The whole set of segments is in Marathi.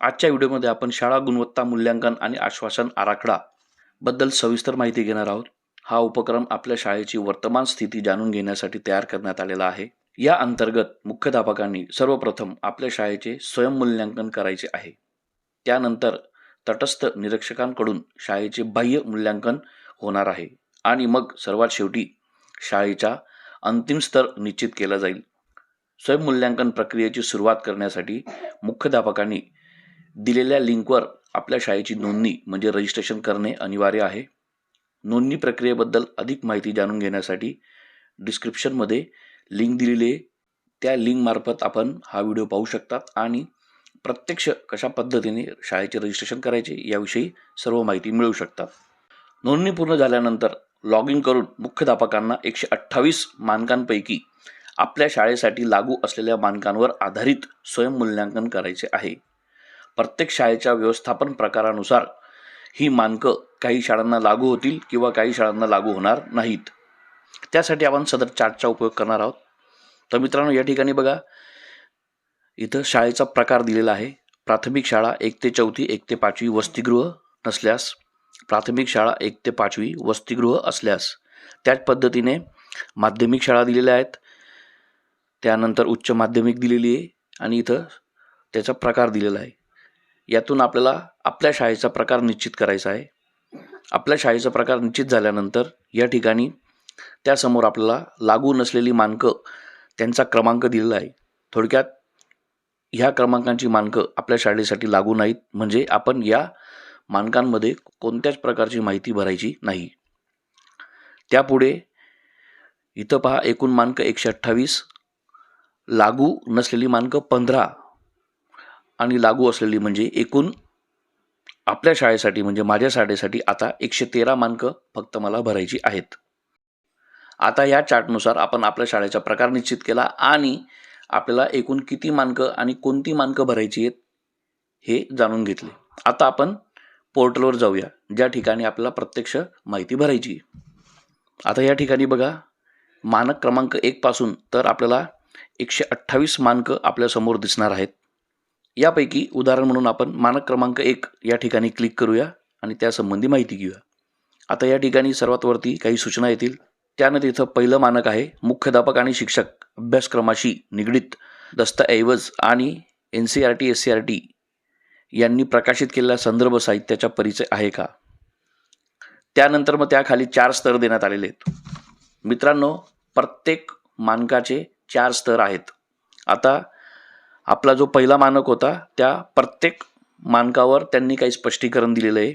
आजच्या व्हिडिओमध्ये आपण शाळा गुणवत्ता मूल्यांकन आणि आश्वासन आराखडा बद्दल सविस्तर माहिती घेणार आहोत. हा उपक्रम आपल्या शाळेची वर्तमान स्थिती जाणून घेण्यासाठी तयार करण्यात आलेला आहे. या अंतर्गत मुख्याध्यापकांनी सर्वप्रथम आपल्या शाळेचे स्वयंमूल्यांकन करायचे आहे. त्यानंतर तटस्थ निरीक्षकांकडून शाळेचे बाह्य मूल्यांकन होणार आहे आणि मग सर्वात शेवटी शाळेचा अंतिम स्तर निश्चित केला जाईल. स्वयंमूल्यांकन प्रक्रियेची सुरुवात करण्यासाठी मुख्याध्यापकांनी दिलेल्या लिंकवर आपल्या शाळेची नोंदणी म्हणजे रजिस्ट्रेशन करणे अनिवार्य आहे. नोंदणी प्रक्रियेबद्दल अधिक माहिती जाणून घेण्यासाठी डिस्क्रिप्शनमध्ये लिंक दिलेली आहे. त्या लिंकमार्फत आपण हा व्हिडिओ पाहू शकतात आणि प्रत्यक्ष कशा पद्धतीने शाळेचे रजिस्ट्रेशन करायचे याविषयी सर्व माहिती मिळू शकतात. नोंदणी पूर्ण झाल्यानंतर लॉग इन करून मुख्याध्यापकांना एकशे अठ्ठावीस मानकांपैकी आपल्या शाळेसाठी लागू असलेल्या मानकांवर आधारित स्वयंमूल्यांकन करायचे आहे. प्रत्येक शाळेच्या व्यवस्थापन प्रकारानुसार ही मानकं काही शाळांना लागू होतील किंवा काही शाळांना लागू होणार नाहीत. त्यासाठी आपण सदर चार्टचा उपयोग करणार आहोत. तर मित्रांनो या ठिकाणी बघा. इथं शाळेचा प्रकार दिलेला आहे. प्राथमिक शाळा एक ते चौथी एक ते पाचवी वसतिगृह नसल्यास प्राथमिक शाळा एक ते पाचवी वसतिगृह असल्यास त्याच पद्धतीने माध्यमिक शाळा दिलेल्या आहेत. त्यानंतर उच्च माध्यमिक दिलेली आहे आणि इथं त्याचा प्रकार दिलेला आहे. यातून आपल्याला आपल्या शाळेचा प्रकार निश्चित करायचा आहे. आपल्या शाळेचा प्रकार निश्चित झाल्यानंतर या ठिकाणी त्यासमोर आपल्याला लागू नसलेली मानकं त्यांचा क्रमांक दिलेला आहे. थोडक्यात ह्या क्रमांकांची मानकं आपल्या शाळेसाठी लागू नाहीत. म्हणजे आपण या मानकांमध्ये कोणत्याच प्रकारची माहिती भरायची नाही. त्यापुढे इथं पहा एकूण मानकं एकशे अठ्ठावीस लागू नसलेली मानकं पंधरा. आणि लागू असलेली म्हणजे एकूण आपल्या शाळेसाठी म्हणजे माझ्या शाळेसाठी आता एकशे तेरा मानकं फक्त मला भरायची आहेत. आता या चार्टनुसार आपण आपल्या शाळेचा प्रकार निश्चित केला आणि आपल्याला एकूण किती मानकं आणि कोणती मानकं भरायची आहेत हे जाणून घेतले. आता आपण पोर्टलवर जाऊया ज्या ठिकाणी आपल्याला प्रत्यक्ष माहिती भरायची आता या ठिकाणी बघा मानक क्रमांक एकपासून तर आपल्याला एकशे अठ्ठावीस मानकं आपल्यासमोर दिसणार आहेत. यापैकी उदाहरण म्हणून आपण मानक क्रमांक एक या ठिकाणी क्लिक करूया आणि त्यासंबंधी माहिती घेऊया. आता या ठिकाणी सर्वात वरती काही सूचना येतील. त्यानंतर इथं पहिलं मानक आहे मुख्याध्यापक आणि शिक्षक. अभ्यासक्रमाशी निगडीत दस्तऐवज आणि N C R T S C R T यांनी प्रकाशित केलेल्या संदर्भ साहित्याचा परिचय आहे का? त्यानंतर मग त्याखाली चार स्तर देण्यात आलेले आहेत. मित्रांनो प्रत्येक मानकाचे चार स्तर आहेत. आता आपला जो पहिला मानक होता त्या प्रत्येक मानकावर त्यांनी काही स्पष्टीकरण दिलेलं आहे.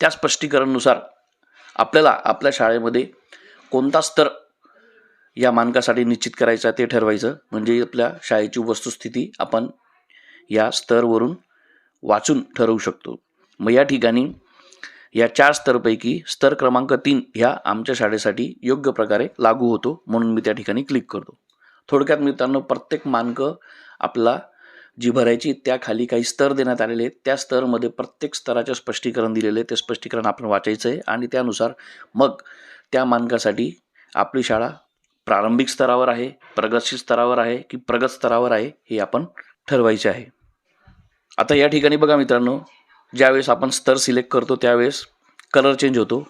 त्या स्पष्टीकरणानुसार आपल्याला आपल्या शाळेमध्ये कोणता स्तर या मानकासाठी निश्चित करायचा ते ठरवायचं. म्हणजे आपल्या शाळेची वस्तुस्थिती आपण या स्तरवरून वाचून ठरवू शकतो. मग या ठिकाणी या चार स्तरपैकी स्तर क्रमांक तीन ह्या आमच्या शाळेसाठी योग्य प्रकारे लागू होतो म्हणून मी त्या ठिकाणी क्लिक करतो. थोडक्यात मित्रांनो प्रत्येक मानकं आपला जी भरायची त्याखाली काही स्तर देण्यात आलेले आहेत त्या स्तरमध्ये प्रत्येक स्तराचे स्पष्टीकरण दिलेले आहे ते स्पष्टीकरण आपण वाचायचं आहे आणि त्यानुसार मग त्या मानकासाठी आपली शाळा प्रारंभिक स्तरावर आहे प्रगतशील स्तरावर आहे की प्रगत स्तरावर आहे हे आपण ठरवायचे आहे. आता या ठिकाणी बघा मित्रांनो ज्यावेळेस आपण स्तर सिलेक्ट करतो त्यावेळेस कलर चेंज होतो.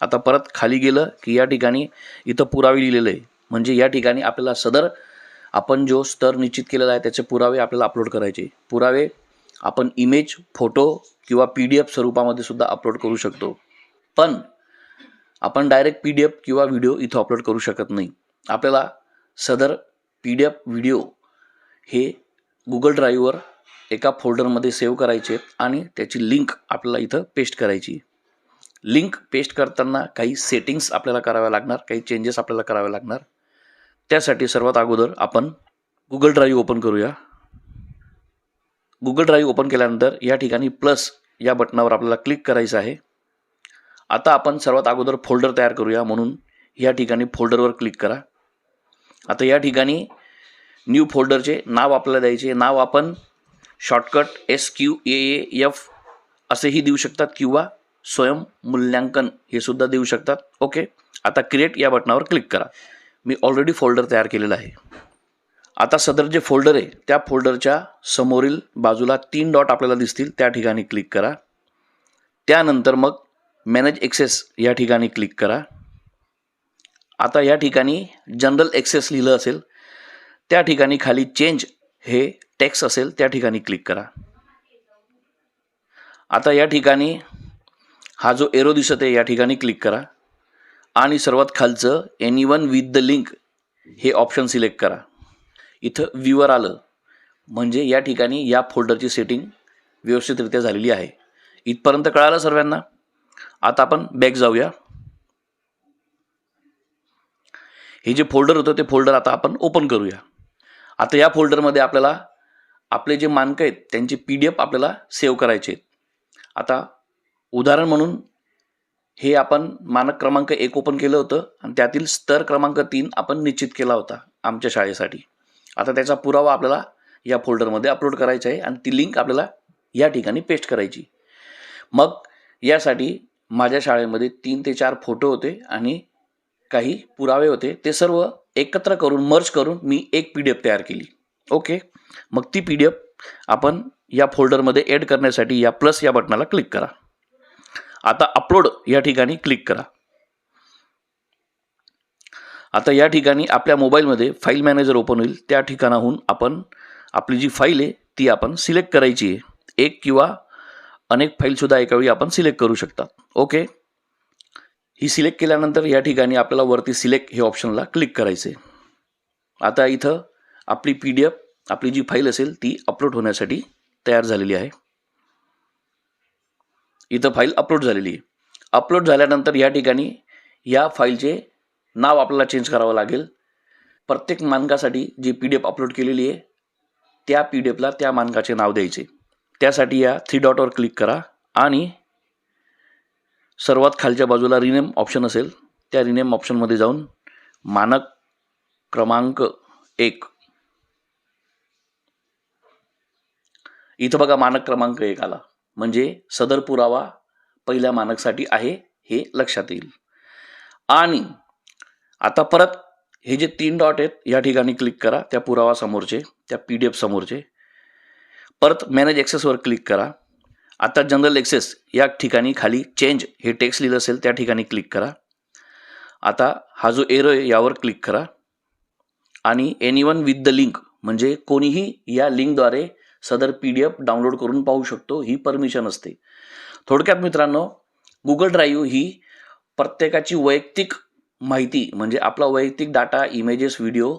आता परत खाली गेलं की या ठिकाणी इथं पुरावे लिहिलेलं आहे. म्हणजे या ठिकाणी आपल्याला सदर आपण जो स्तर निश्चित केलेला आहे त्याचे पुरावे आपल्याला अपलोड करायचे. पुरावे आपण इमेज फोटो किंवा पी डी एफ स्वरूपामध्ये सुद्धा अपलोड करू शकतो. पण आपण डायरेक्ट पी डी एफ किंवा व्हिडिओ इथं अपलोड करू शकत नाही. आपल्याला सदर पी डी एफ व्हिडिओ हे गुगल ड्राईव्हवर एका फोल्डरमध्ये सेव्ह करायचे आणि त्याची लिंक आपल्याला इथं पेस्ट करायची. लिंक पेस्ट करताना काही सेटिंग्स आपल्याला कराव्या लागणार काही चेंजेस आपल्याला करावे लागणार. त्यासाठी सर्वात अगोदर आपण गुगल ड्राईव्ह ओपन करूया. गुगल ड्राईव्ह ओपन केल्यानंतर या ठिकाणी प्लस या बटनावर आपल्याला क्लिक करायचं आहे. आता आपण सर्वात अगोदर फोल्डर तयार करूया म्हणून या ठिकाणी फोल्डरवर क्लिक करा. आता या ठिकाणी न्यू फोल्डरचे नाव आपल्याला द्यायचे. नाव आपण shortcut S Q A F असेही देऊ शकतात किंवा स्वयं मूल्यांकन हे सुद्धा देऊ शकतात. ओके आता क्रिएट या बटनावर क्लिक करा. मी ऑलरेडी फोल्डर तयार केलेला आहे. आता सदर जे फोल्डर आहे त्या फोल्डरच्या समोरील बाजूला तीन डॉट आपल्याला दिसतील त्या ठिकाणी क्लिक करा. त्यानंतर मग मॅनेज एक्सेस या ठिकाणी क्लिक करा. आता या ठिकाणी जनरल एक्सेस लिहिलं असेल त्या ठिकाणी खाली चेंज हे टेक्स असेल त्या ठिकाणी क्लिक करा. आता या ठिकाणी हा जो एरो दिसत आहे या ठिकाणी क्लिक करा. आणि सर्वात खालचं any one with the link हे ऑप्शन सिलेक्ट करा. इथं व्ह्यूवर आलं. म्हणजे या ठिकाणी या फोल्डरची सेटिंग व्यवस्थितरित्या झालेली आहे. इथपर्यंत कळालं सर्वांना? आता आपण बॅक जाऊया. हे जे फोल्डर होतं ते फोल्डर आता आपण ओपन करूया. आता या फोल्डरमध्ये आपल्याला आपले जे मानकं आहेत त्यांचे पी डी एफ आपल्याला सेव्ह करायचे आहेत. आता उदाहरण म्हणून हे आपण मानक क्रमांक एक ओपन केलं होतं आणि त्यातील स्तर क्रमांक तीन आपण निश्चित केला होता आमच्या शाळेसाठी. आता त्याचा पुरावा आपल्याला या फोल्डरमध्ये अपलोड करायचा आहे आणि ती लिंक आपल्याला या ठिकाणी पेस्ट करायची. मग यासाठी माझ्या शाळेमध्ये तीन ते चार फोटो होते आणि काही पुरावे होते. ते सर्व एकत्र करून मर्ज करून मी एक पी डी एफ तयार केली. ओके? मग ती पी डी एफ आपण या फोल्डरमध्ये ॲड करण्यासाठी या प्लस या बटनाला क्लिक करा. आता अपलोड या ठिकाणी क्लिक करा. आता या ठिकाणी आपल्या मोबाईलमध्ये फाईल मॅनेजर ओपन होईल. त्या ठिकाणाहून आपण आपली जी फाईल आहे ती आपण सिलेक्ट करायची आहे. एक किंवा अनेक फाईलसुद्धा एकावेळी आपण सिलेक्ट करू शकता ओके ही सिलेक्ट केल्यानंतर या ठिकाणी आपल्याला वरती सिलेक्ट हे ऑप्शनला क्लिक करायचे आता इथं आपली पी डी एफ आपली जी फाईल असेल ती अपलोड होण्यासाठी तयार झालेली आहे. इथं फाईल अपलोड झालेली आहे. अपलोड झाल्यानंतर या ठिकाणी या फाईलचे नाव आपल्याला चेंज करावं लागेल. प्रत्येक मानकासाठी जी पी डी एफ अपलोड केलेली आहे त्या पी डी एफला त्या मानकाचे नाव द्यायचे. त्यासाठी या थ्री डॉटवर क्लिक करा आणि सर्वात खालच्या बाजूला रिनेम ऑप्शन असेल त्या रिनेम ऑप्शनमध्ये जाऊन मानक क्रमांक एक. इथं बघा मानक क्रमांक एक आला. म्हणजे सदर पुरावा पहिल्या मानकसाठी आहे हे लक्षात येईल. आणि आता परत हे जे तीन डॉट आहेत या ठिकाणी क्लिक करा त्या पुरावा समोरचे त्या पी डी एफ समोरचे. परत मॅनेज ॲक्सेसवर क्लिक करा. आता जनरल एक्सेस या ठिकाणी खाली चेंज हे टेक्स्ट लिहिलं असेल त्या ठिकाणी क्लिक करा. आता हा जो एरो आहे यावर क्लिक करा. आणि any one with the link म्हणजे कोणीही या लिंकद्वारे सदर पी डी एफ डाउनलोड करून पाहू शकतो ही परमिशन असते. थोडक्यात मित्रांनो गुगल ड्राईव्ह ही प्रत्येकाची वैयक्तिक माहिती म्हणजे आपला वैयक्तिक data images video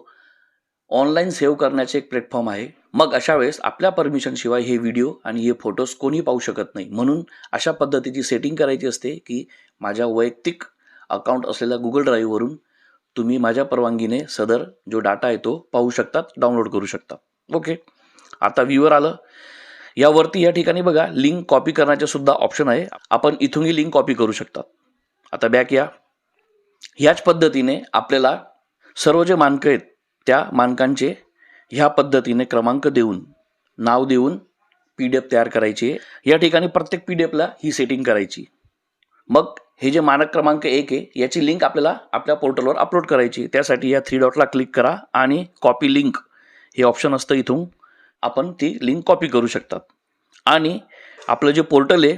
online save करण्याचे एक प्लॅटफॉर्म आहे. मग अशा वेळेस आपल्या परमिशनशिवाय हे व्हिडिओ आणि हे फोटोज कोणी पाहू शकत नाही. म्हणून अशा पद्धतीची सेटिंग करायची असते की माझ्या वैयक्तिक अकाउंट असलेल्या गुगल ड्राईव्हवरून तुम्ही माझ्या परवानगीने सदर जो डाटा आहे तो पाहू शकतात डाउनलोड करू शकता ओके आता व्ह्यूवर आलं. यावरती या ठिकाणी बघा लिंक कॉपी करण्याचे सुद्धा ऑप्शन आहे. आपण इथूनही लिंक कॉपी करू शकतात. आता बॅक या. ह्याच पद्धतीने आपल्याला सर्व जे मानकं आहेत त्या मानकांचे ह्या पद्धतीने क्रमांक देऊन नाव देऊन पी डी एफ तयार करायची. या ठिकाणी प्रत्येक पी डी एफला ही सेटिंग करायची. मग हे जे मानक क्रमांक एक आहे याची लिंक आपल्याला आपल्या पोर्टलवर अपलोड करायची त्यासाठी या थ्री डॉटला क्लिक करा आणि कॉपी लिंक हे ऑप्शन असतं इथून. आपण ती लिंक कॉपी करू शकतात. आणि आपलं जे पोर्टल आहे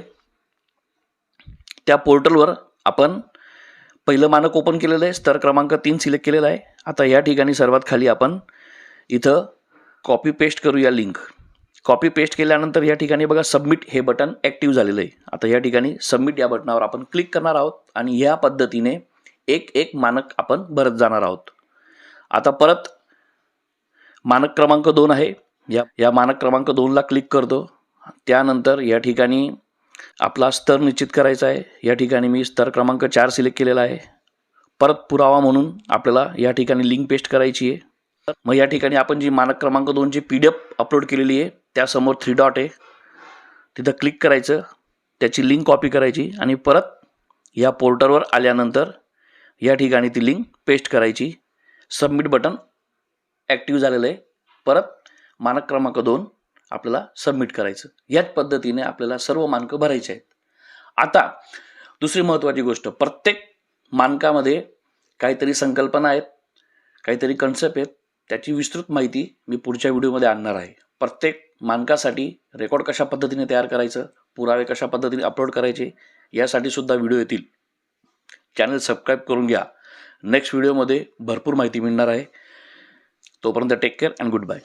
त्या पोर्टलवर आपण पहिलं मानक ओपन केलेलं आहे स्तर क्रमांक तीन सिलेक्ट केलेला आहे. आता या ठिकाणी सर्वात खाली आपण इथं कॉपी पेस्ट करूया लिंक कॉपी पेस्ट केल्यानंतर या ठिकाणी बघा सबमिट हे बटन ॲक्टिव्ह झालेलं आहे. आता या ठिकाणी सबमिट या बटनावर आपण क्लिक करणार आहोत आणि या पद्धतीने एक एक मानक आपण भरत जाणार आहोत. आता परत मानक क्रमांक दोन आहे. या या मानक क्रमांक दोनला क्लिक करतो. त्यानंतर या ठिकाणी आपला स्तर निश्चित करायचा आहे. या ठिकाणी मी स्तर क्रमांक चार सिलेक्ट केलेला आहे. परत पुरावा म्हणून आपल्याला या ठिकाणी लिंक पेस्ट करायची आहे. मग या ठिकाणी आपण जी मानक क्रमांक दोनची पी डी एफ अपलोड केलेली आहे त्यासमोर थ्री डॉट आहे. तिथं क्लिक करायचं. त्याची लिंक कॉपी करायची आणि परत या पोर्टलवर आल्यानंतर या ठिकाणी ती लिंक पेस्ट करायची. सबमिट बटन ॲक्टिव्ह झालेलं आहे. परत मानक क्रमांक दोन आपल्याला सबमिट करायचं. याच पद्धतीने आपल्याला सर्व मानकं भरायचे आहेत. आता दुसरी महत्त्वाची गोष्ट प्रत्येक मानकामध्ये काहीतरी संकल्पना आहेत काहीतरी कन्सेप्ट आहेत त्याची विस्तृत माहिती मी पुढच्या व्हिडिओमध्ये आणणार आहे. प्रत्येक मानकासाठी रेकॉर्ड कशा पद्धतीने तयार करायचं पुरावे कशा पद्धतीने अपलोड करायचे यासाठी सुद्धा व्हिडिओ येतील. चॅनल सबस्क्राईब करून घ्या. नेक्स्ट व्हिडिओमध्ये भरपूर माहिती मिळणार आहे. तोपर्यंत take care and good bye